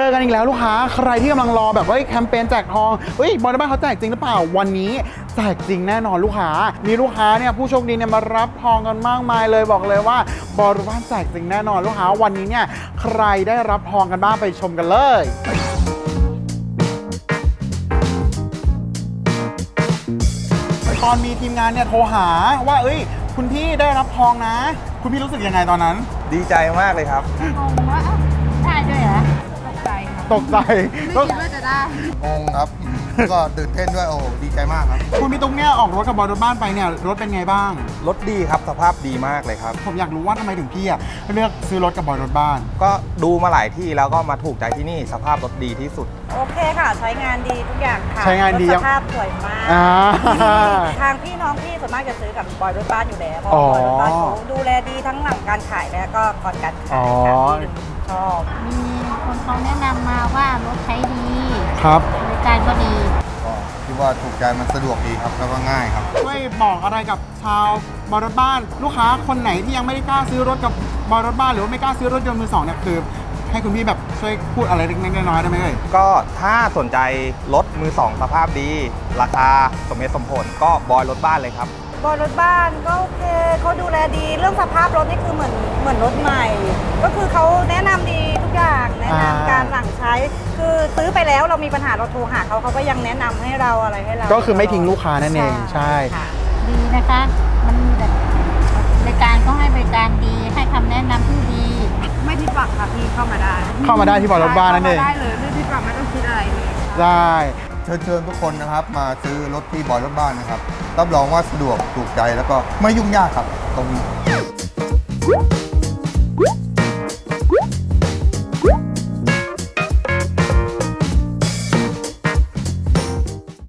จอกันอีกแล้วลูกค้า ใครที่กำลังรอแบบว่าเฮ้ยแคมเปญแจกทองเฮ้ยบอลบ้านเขาแจกจริงหรือเปล่าวันนี้แจกจริงแน่นอนลูกค้า มีลูกค้าเนี่ยผู้โชคดีเนี่ยมารับทองกันมากมายเลยบอกเลยว่าบอลบ้านแจกจริงแน่นอนลูกค้าวันนี้เนี่ยใครได้รับทองกันบ้างไปชมกันเลยตอนมีทีมงานเนี่ยโทรหาว่าเอ้ย คุณพี่ได้รับทองนะ คุณพี่รู้สึกยังไงตอนนั้น ดีใจมากเลยครับงงว่าเอ้าได้ด้วยเหรอ ตกใจค่ะตกใจไม่คิดว่าจะได้ งงครับ ก็ตื่นเต้นด้วยโอ้โหดีใจมากครับ คุณพี่ตุ๊กเนี่ยออกรถกับบอลรถบ้านไปเนี่ยรถเป็นไงบ้าง รถดีครับสภาพดีมากเลยครับ ผมอยากรู้ว่าทำไมถึงพี่อะเลือกซื้อรถกับบอลรถบ้าน ก็ดูมาหลายที่แล้วก็มาถูกใจที่นี่สภาพรถดีที่สุด โอเคค่ะ ใช้งานดีทุกอย่างค่ะใช้งานดีรถสภาพสวยมาก อ่าทางพี่น้องพี่ส่วนมากจะซื้อกับบอยรถบ้านอยู่แล้วเพราะอ๋อบอยรถบ้านเขาดูแลดีทั้งหลังการขายและก็ก่อนการอ๋ขาอยค่ะพี่ถึงชอบ มี คนเขาแนะนำมาว่ารถใช้ดีครับ บริการก็ดี ก็คิดว่าถูกใจมันสะดวกดีครับแล้วก็ง่ายครับ ช่วยบอกอะไรกับชาวบอลรถบ้าน ลูกค้าคนไหนที่ยังไม่ได้กล้าซื้อรถกับบอลรถบ้านหรือว่าไม่กล้าซื้อรถยนต์มือสองเนี่ยคือ ให้คุณพี่แบบช่วยพูดอะไรเล็กๆน้อยๆได้ไหมเอ่ยก็ถ้าสนใจรถมือสองสภาพดี ราคาสมเหตุสมผลก็บอยรถบ้านเลยครับ บอยรถบ้านก็โอเคเขาดูแลดีเรื่องสภาพรถนี่คือเหมือนเหมือนรถใหม่ ก็คือเขาแนะนำดีทุกอย่างแนะนำอ่าการหลังใช้ คือซื้อไปแล้วเรามีปัญหาเราโทรหาเขาเขาก็ยังแนะนำให้เราอะไรให้เราก็คือไม่ทิ้งลูกค้านั่นเองใช่ ค่ะ ดีนะคะ มันแบบบริการก็ให้บริการดีให้คำแนะนำที่ดี ไม่ผิดหวังค่ะพี่เข้ามาได้เข้ามาได้ที่บอลรถบ้านนั่นเอง ข้มได้เลยไม่ผิดหวังไม่ต้องคิดอะไรเลยได้ เชิญเชิญทุกคนนะครับ มาซื้อรถที่บอยรถบ้านนะครับ รับรองว่าสะดวกถูกใจแล้วก็ไม่ยุ่งยากครับตรงนี้